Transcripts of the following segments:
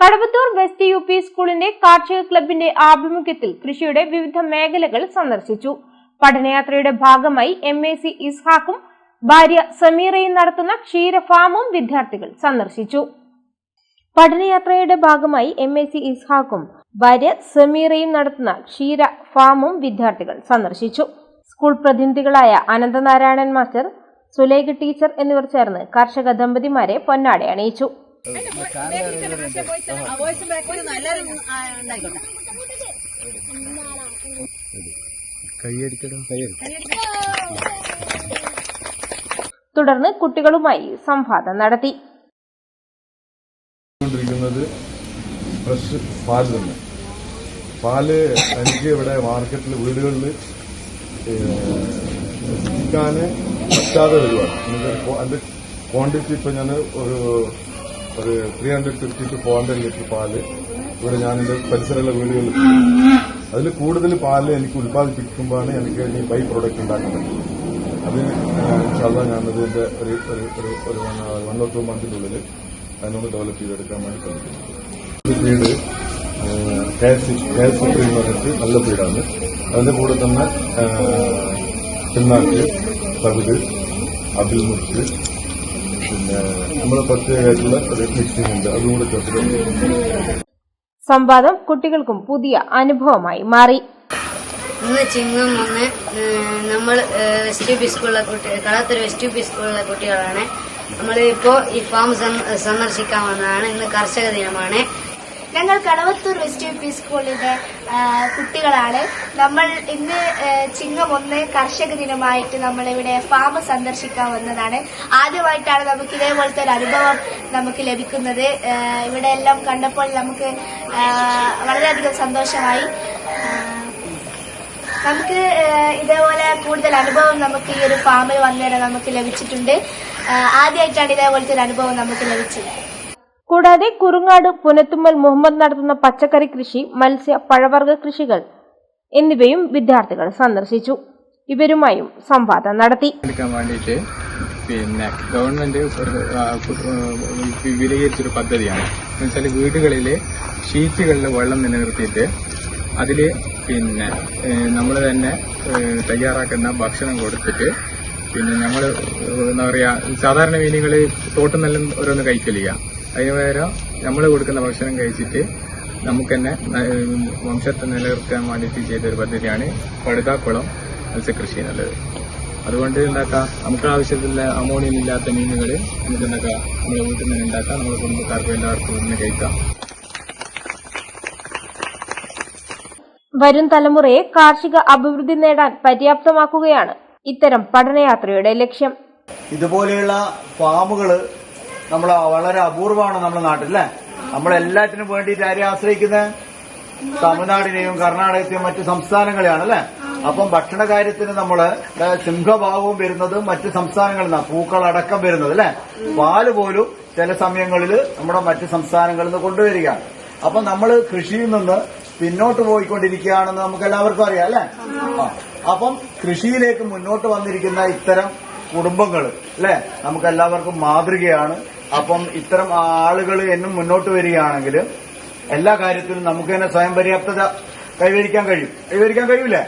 Kadavathur west U P സ്കൂളിന്റെ കാർഷിക ക്ലബിന്റെ ആഭിമുഖ്യത്തിൽ കൃഷിയുടെ വിവിധ മേഖലകൾ സന്ദർശിച്ചു. പഠനയാത്രയുടെ ഭാഗമായി എം എ സി ഇസ്ഹാക്കും ഭാര്യ സമീറയും നടത്തുന്ന ക്ഷീര ഫാമും വിദ്യാർത്ഥികൾ സന്ദർശിച്ചു. പഠനയാത്രയുടെ ഭാഗമായി എം എ സി ഇസ്ഹാക്കും ഭാര്യ സമീറയും നടത്തുന്ന ക്ഷീര ഫാമും വിദ്യാർത്ഥികൾ സന്ദർശിച്ചു. സ്കൂൾ പ്രതിനിധികളായ അനന്തനാരായണൻ മാസ്റ്റർ സുലേഖ ടീച്ചർ എന്നിവർ ചേർന്ന് കർഷക ദമ്പതിമാരെ പൊന്നാട അണിയിച്ചു. തുടർന്ന് കുട്ടികളുമായി സംവാദം നടത്തി. ഫ്രഷ് പാൽ തന്നെ. പാൽ എനിക്ക് ഇവിടെ മാർക്കറ്റിൽ വീടുകളിൽ വിൽക്കാൻ പറ്റാതെ വരുവാണ്. അതിന്റെ അതിന്റെ ക്വാണ്ടിറ്റി ഇപ്പം ഞാൻ ഒരു ഒരു three hundred fifty two four hundred litre പാൽ. ഇവിടെ ഞാൻ എന്റെ പരിസരമുള്ള വീടുകളിൽ അതിൽ കൂടുതൽ പാൽ എനിക്ക് ഉൽപ്പാദിപ്പിക്കുമ്പോഴാണ് എനിക്ക് ഈ ബൈ പ്രോഡക്റ്റ് ഉണ്ടാക്കുന്നത്. അത് ഇൻഷാല്ല ഞാനതിന്റെ ഒരു ഒരു ഒരു ഒരു വൺ ഓർ ടു മന്തിനുള്ളിൽ അതിനൊന്ന് ഡെവലപ്പ് ചെയ്തെടുക്കാൻ വേണ്ടി ശ്രമിക്കുന്നു. വീട് കാൽസ്യം കാൽസ്യം എന്ന് പറഞ്ഞിട്ട് നല്ല ഫീഡാണ് അതിന്റെ കൂടെ തന്നെ പിന്നാക്ക് തവിട് അബിൽ മുറിച്ച് പിന്നെ നമ്മൾ പ്രത്യേകമായിട്ടുള്ള ഒരു മിക്സിംഗ് ഉണ്ട് അതും കൂടെ ചേർത്തിട്ട് സംവാദം കുട്ടികൾക്കും പുതിയ അനുഭവമായി മാറി. ഇന്ന് ചിങ്ങം ഒന്ന് നമ്മൾ വെസ്റ്റ് യു പി സ്കൂളിലെ കുട്ടി കളത്തൂർ വെസ്റ്റ് യു പി സ്കൂളിലെ കുട്ടികളാണ്. നമ്മളിപ്പോൾ ഈ ഫാം സന്ദ- സന്ദർശിക്കാൻ വന്നതാണ്. ഇന്ന് കർഷക ദിനമാണ്. ഞങ്ങൾ കടവത്തൂർ വെസ്റ്റ് യു പി സ്കൂളിലെ കുട്ടികളാണ്. നമ്മൾ ഇന്ന് ചിങ്ങം ഒന്ന് കർഷക ദിനമായിട്ട് നമ്മൾ ഇവിടെ ഫാം സന്ദർശിക്കാൻ വന്നതാണ്. ആദ്യമായിട്ടാണ് നമുക്ക് ഇതേപോലത്തെ ഒരു അനുഭവം നമുക്ക് ലഭിക്കുന്നത്. ഇവിടെ എല്ലാം കണ്ടപ്പോൾ നമുക്ക് വളരെയധികം സന്തോഷമായി. നമുക്ക് ഇതേപോലെ കൂടുതൽ അനുഭവം നമുക്ക് ഈ ഒരു ഫാമിൽ വന്നേരം നമുക്ക് ലഭിച്ചിട്ടുണ്ട്. ആദ്യമായിട്ടാണ് ഇതേപോലത്തെ ഒരു അനുഭവം നമുക്ക് ലഭിച്ചത്. കൂടാതെ കുറുങ്ങാട് പുനത്തുമ്മൽ മുഹമ്മദ് നടത്തുന്ന പച്ചക്കറി കൃഷി മത്സ്യ പഴവർഗ കൃഷികൾ എന്നിവയും വിദ്യാർത്ഥികൾ സന്ദർശിച്ചു. ഇവരുമായും സംവാദം നടത്തി. പിന്നെ ഗവൺമെന്റ് വിലയിരുത്തിയൊരു പദ്ധതിയാണ്. എന്നുവെച്ചാൽ വീടുകളിൽ ഷീറ്റുകളിൽ വെള്ളം നിലനിർത്തിയിട്ട് അതിൽ പിന്നെ നമ്മൾ തന്നെ തയ്യാറാക്കുന്ന ഭക്ഷണം കൊടുത്തിട്ട് പിന്നെ നമ്മൾ എന്താ പറയാ സാധാരണ മീനുകൾ തോട്ടം നെല്ലും ഓരോന്ന് കഴിക്കലില്ല അതിന് പകരം നമ്മൾ കൊടുക്കുന്ന ഭക്ഷണം കഴിച്ചിട്ട് നമുക്ക് തന്നെ വംശത്തെ നിലനിർത്താൻ വേണ്ടിയിട്ട് ചെയ്തൊരു പദ്ധതിയാണ് പടുതാക്കുളം മത്സ്യകൃഷി എന്നുള്ളത്. അതുകൊണ്ട് ഉണ്ടാക്കാം നമുക്ക് ആവശ്യത്തിലുള്ള അമോണിയം ഇല്ലാത്ത മീനുകൾ നമുക്ക് എന്താക്കാം നമ്മുടെ വീട്ടിൽ നിന്ന് ഉണ്ടാക്കാം നമ്മുടെ കുടുംബക്കാർക്കും എല്ലാവർക്കും ഇന്ന് കഴിക്കാം. വരും തലമുറയെ കാർഷിക അഭിവൃദ്ധി നേടാൻ പര്യാപ്തമാക്കുകയാണ്. ഇത്തരം പഠനയാത്രയുടെ ലക്ഷ്യം. ഇതുപോലെയുള്ള ഫാമുകൾ നമ്മൾ വളരെ അപൂർവമാണ് നമ്മുടെ നാട്ടിൽ അല്ലേ നമ്മൾ എല്ലാറ്റിനും വേണ്ടിയിട്ട് ആരെ ആശ്രയിക്കുന്നത് തമിഴ്നാടിനെയും കർണാടകത്തെയും മറ്റു സംസ്ഥാനങ്ങളെയാണ് അല്ലേ അപ്പം ഭക്ഷണ കാര്യത്തിന് നമ്മൾ ഏ, സിംഹഭാവവും വരുന്നത് മറ്റു സംസ്ഥാനങ്ങളിൽ നിന്നാണ് പൂക്കളടക്കം വരുന്നത് അല്ലെ പാൽ പോലും ചില സമയങ്ങളിൽ നമ്മുടെ മറ്റു സംസ്ഥാനങ്ങളിൽ നിന്ന് കൊണ്ടുവരികയാണ്. അപ്പം നമ്മൾ കൃഷിയിൽ നിന്ന് പിന്നോട്ട് പോയിക്കൊണ്ടിരിക്കുകയാണെന്ന് നമുക്ക് എല്ലാവർക്കും അറിയാം അല്ലെ. അപ്പം കൃഷിയിലേക്ക് മുന്നോട്ട് വന്നിരിക്കുന്ന ഇത്തരം കുടുംബങ്ങൾ അല്ലെ? നമുക്ക് എല്ലാവർക്കും മാതൃകയാണ്. അപ്പം ഇത്തരം ആളുകൾ എന്നും മുന്നോട്ട് വരികയാണെങ്കിൽ എല്ലാ കാര്യത്തിലും നമുക്ക് തന്നെ സ്വയം പര്യാപ്തത കൈവരിക്കാൻ കഴിയും. കൈവരിക്കാൻ കഴിയൂലേ?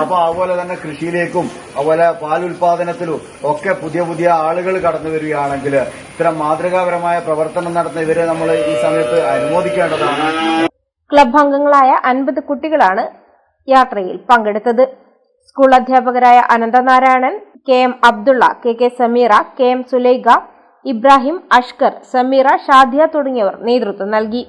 അപ്പൊ അതുപോലെ തന്നെ കൃഷിയിലേക്കും അതുപോലെ പാലുൽപാദനത്തിലും ഒക്കെ പുതിയ പുതിയ ആളുകൾ കടന്നു വരികയാണെങ്കിൽ ഇത്തരം മാതൃകാപരമായ പ്രവർത്തനം നടത്തുന്ന ഇവരെ നമ്മൾ ഈ സമയത്ത് അനുമോദിക്കേണ്ടതാണ്. ക്ലബ് അംഗങ്ങളായ അൻപത് കുട്ടികളാണ് യാത്രയിൽ പങ്കെടുത്തത്. സ്കൂൾ അധ്യാപകരായ Ananthanarayanan K M Abdulla K K Sameera K M Sulaikha Ibrahim Ashkar Sameera Shadiya തുടങ്ങിയവർ നേതൃത്വം നൽകി.